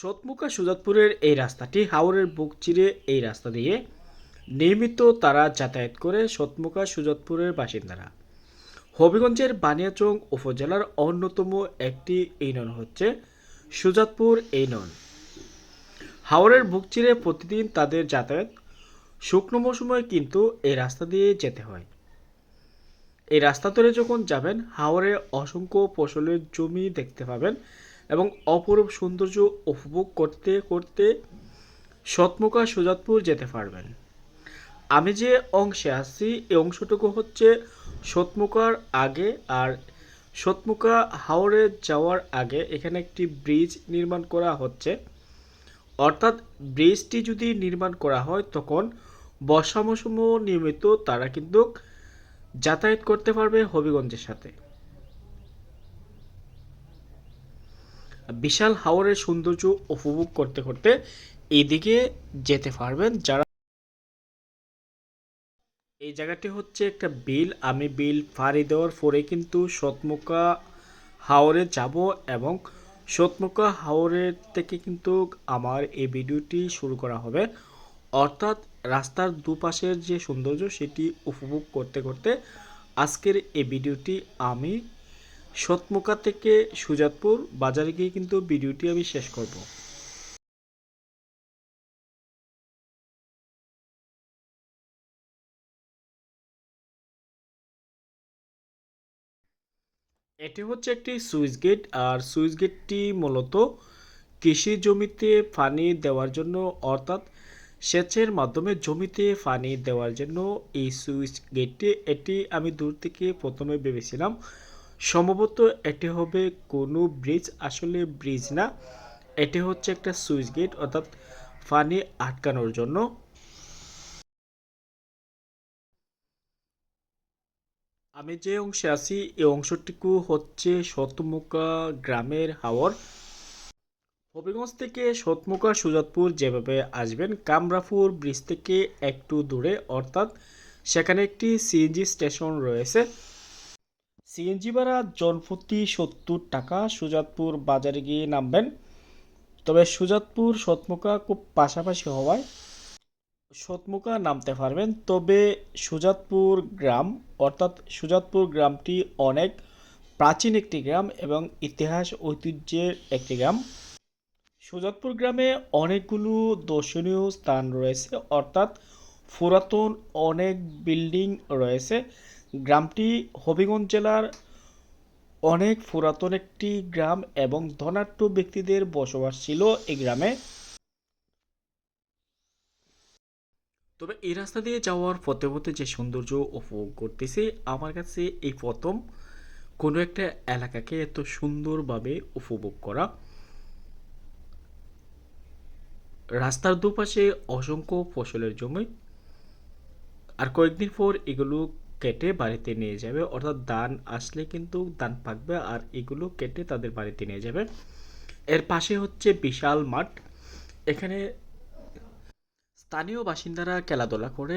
সতমুখা সুজাতপুরের এই রাস্তাটি হাওরের বুক চিরে এই রাস্তা দিয়ে নিয়মিত তারা যাতায়াত করে সতমুখা সুজাতপুরের বাসিন্দারা। হবিগঞ্জের বানিয়াচং উপজেলার অন্যতম একটি ইউনিয়ন হচ্ছে সুজাতপুর ইউনিয়ন। হাওরের বুক চিরে প্রতিদিন তাদের যাতায়াত শুকনো মৌসুমে কিন্তু এই রাস্তা দিয়ে যেতে হয়। এই রাস্তা ধরে যখন যাবেন, হাওরে অসংখ্য ফসলের জমি দেখতে পাবেন। এবং অপরূপ সৌন্দর্য উপভোগ করতে করতে সৎমুখা সুজাতপুর যেতে পারবেন। আমি যে অংশে আছি এই অংশটুকু হচ্ছে সৎমুখার আগে আর সৎমুখা হাওড়ে যাওয়ার আগে এখানে একটি ব্রিজ নির্মাণ করা হচ্ছে। অর্থাৎ ব্রিজটি যদি নির্মাণ করা হয়, তখন বর্ষা মৌসুম নিয়মিত তারা কিন্তু যাতায়াত করতে পারবে হবিগঞ্জের সাথে। বিশাল হাওরের সৌন্দর্য উপভোগ করতে করতে এইদিকে যেতে পারবেন যারা এই জায়গাটি হচ্ছে একটা বিল। আমি বিল ফাড়ি দেওয়ার পরে কিন্তু সতমুখা হাওরে যাব এবং সতমুখা হাওরের থেকে কিন্তু আমার এই ভিডিওটি শুরু করা হবে। অর্থাৎ রাস্তার দুপাশের যে সৌন্দর্য সেটি উপভোগ করতে করতে আজকের এই ভিডিওটি আমি সতমুখা থেকে সুজাতপুর বাজারে গিয়ে কিন্তু ভিডিওটি আমি শেষ করব। এটি হচ্ছে একটি সুইচ গেট, আর সুইচ গেটটি মূলত কৃষি জমিতে পানি দেওয়ার জন্য, অর্থাৎ সেচের মাধ্যমে জমিতে পানি দেওয়ার জন্য এই সুইচ গেটটি। এটি আমি দূর থেকে প্রথমে ভেবেছিলাম সম্ভবত এটি হবে কোনো ব্রিজ, আসলে ব্রিজ না। এটি হচ্ছে একটা সুইচ গেট, অর্থাৎ পানি আটকানোর জন্য। আমি যে অংশে আছি এই অংশটুকু হচ্ছে শতমুখা গ্রামের হাওর। হবিগঞ্জ থেকে শতমুখা সুজাতপুর যেভাবে আসবেন, কামরাপুর ব্রিজ থেকে একটু দূরে, অর্থাৎ সেখানে একটি সিএনজি স্টেশন রয়েছে। সিএনজি ভাড়া জনপ্রতি সত্তর টাকা সুজাতপুর বাজারে গিয়ে নামবেন। তবে সুজাতপুর শতমুখা খুব পাশাপাশি হওয়ায় সতমুখা নামতে পারবেন। তবে সুজাতপুর গ্রাম, অর্থাৎ সুজাতপুর গ্রামটি অনেক প্রাচীন একটি গ্রাম এবং ইতিহাস ঐতিহ্যের একটি গ্রাম। সুজাতপুর গ্রামে অনেকগুলো দর্শনীয় স্থান রয়েছে, অর্থাৎ পুরাতন অনেক বিল্ডিং রয়েছে। গ্রামটি হবিগঞ্জ জেলার অনেক পুরাতন একটি গ্রাম এবং ধনাঢ্য ব্যক্তিদের বসবাস ছিল এই গ্রামে। তবে এই রাস্তা দিয়ে যাওয়ার পথে পথে যে সৌন্দর্য উপভোগ করতেছি, আমার কাছে এই প্রথম কোনো একটা এলাকাকে এত সুন্দরভাবে উপভোগ করা। রাস্তার দুপাশে অসংখ্য ফসলের জমি। আর কয়েকদিন পর এগুলো কেটে বাড়িতে নিয়ে যাবে। অর্থাৎ ধান আসলে কিন্তু ধান পাকবে আর এগুলো কেটে তাদের বাড়িতে নিয়ে যাবে। এর পাশে হচ্ছে বিশাল মাঠ। এখানে স্থানীয় বাসিন্দারা খেলাধুলা করে।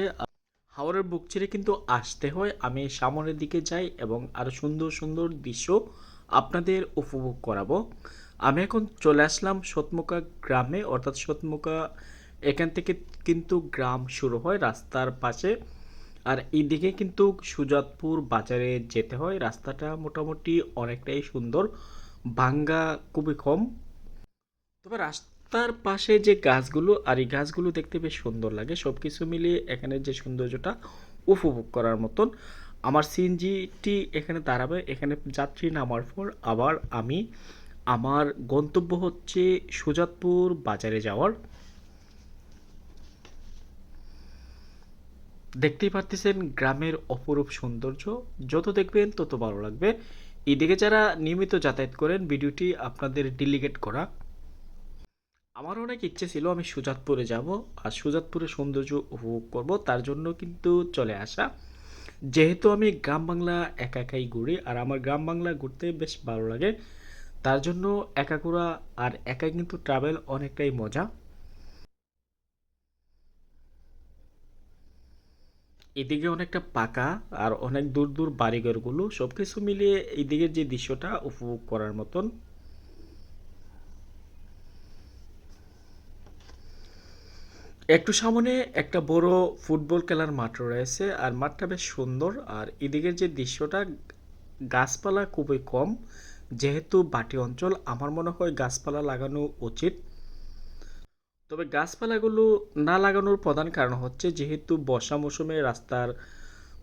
হাওড়ের বুক ছেড়ে কিন্তু আসতে হয়। আমি সামনের দিকে যাই এবং আরও সুন্দর সুন্দর দৃশ্য আপনাদের উপভোগ করাবো। আমি এখন চলে আসলাম সতমুখা গ্রামে। অর্থাৎ সতমুখা এখান থেকে কিন্তু গ্রাম শুরু হয় রাস্তার পাশে। আর এইদিকে কিন্তু সুজাতপুর বাজারে যেতে হয়। রাস্তাটা মোটামুটি অনেকটাই সুন্দর। ভাঙ্গা খুবই কম। তবে রাস্তার পাশে যে গাছগুলো, আর এই গাছগুলো দেখতে বেশ সুন্দর লাগে। সব কিছু মিলিয়ে এখানে যে সৌন্দর্যটা উপভোগ করার মতন। আমার সিএনজিটি এখানে দাঁড়াবে। এখানে যাত্রী নামার পর আবার আমি, আমার গন্তব্য হচ্ছে সুজাতপুর বাজারে যাওয়ার। দেখতেই পারতেছেন গ্রামের অপরূপ সৌন্দর্য। যত দেখবেন তত ভালো লাগবে। এদিকে যারা নিয়মিত যাতায়াত করেন, ভিডিওটি আপনাদের ডিলিগেট করা। আমার অনেক ইচ্ছে ছিল আমি সুজাতপুরে যাব আর সুজাতপুরের সৌন্দর্য উপভোগ করব, তার জন্য কিন্তু চলে আসা। যেহেতু আমি গ্রাম বাংলা একা একাই ঘুরি আর আমার গ্রাম বাংলা ঘুরতে বেশ ভালো লাগে, তার জন্য একা ঘোরা আর একা কিন্তু ট্রাভেল অনেকটাই মজা। এদিকে অনেকটা পাকা আর অনেক দূর দূর বাড়িঘরগুলো সব কিছু মিলিয়ে এদিকের যে দৃশ্যটা উপভোগ করার মতন। একটু সামনে একটা বড় ফুটবল খেলার মাঠ রয়েছে আর মাঠটা বেশ সুন্দর আর এদিকের যে দৃশ্যটা গাছপালা খুবই কম, যেহেতু বাটি অঞ্চল, আমার মনে হয় গাছপালা লাগানো উচিত। তবে গাছপালাগুলো না লাগানোর প্রধান কারণ হচ্ছে যেহেতু বর্ষা মৌসুমে রাস্তার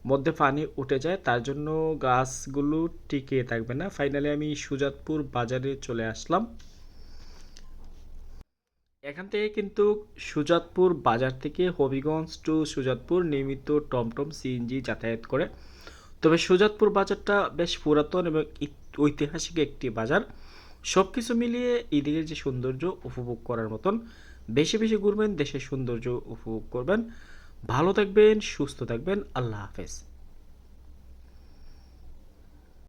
মধ্যে পানি উঠে যায়, তার জন্য গাছগুলো টিকে থাকবে না। ফাইনালি আমি সুজাতপুর বাজারে চলে আসলাম। এখান থেকে কিন্তু সুজাতপুর বাজার থেকে হবিগঞ্জ টু সুজাতপুর নিয়মিত টমটম সিএনজি যাতায়াত করে। তবে সুজাতপুর বাজারটা বেশ পুরাতন এবং ঐতিহাসিক একটি বাজার। সব কিছু মিলিয়ে এদিকের যে সৌন্দর্য উপভোগ করার মতন, বেশি বেশি ঘুরবেন, দেশের সৌন্দর্য উপভোগ করবেন। ভালো থাকবেন, সুস্থ থাকবেন। আল্লাহ হাফেজ।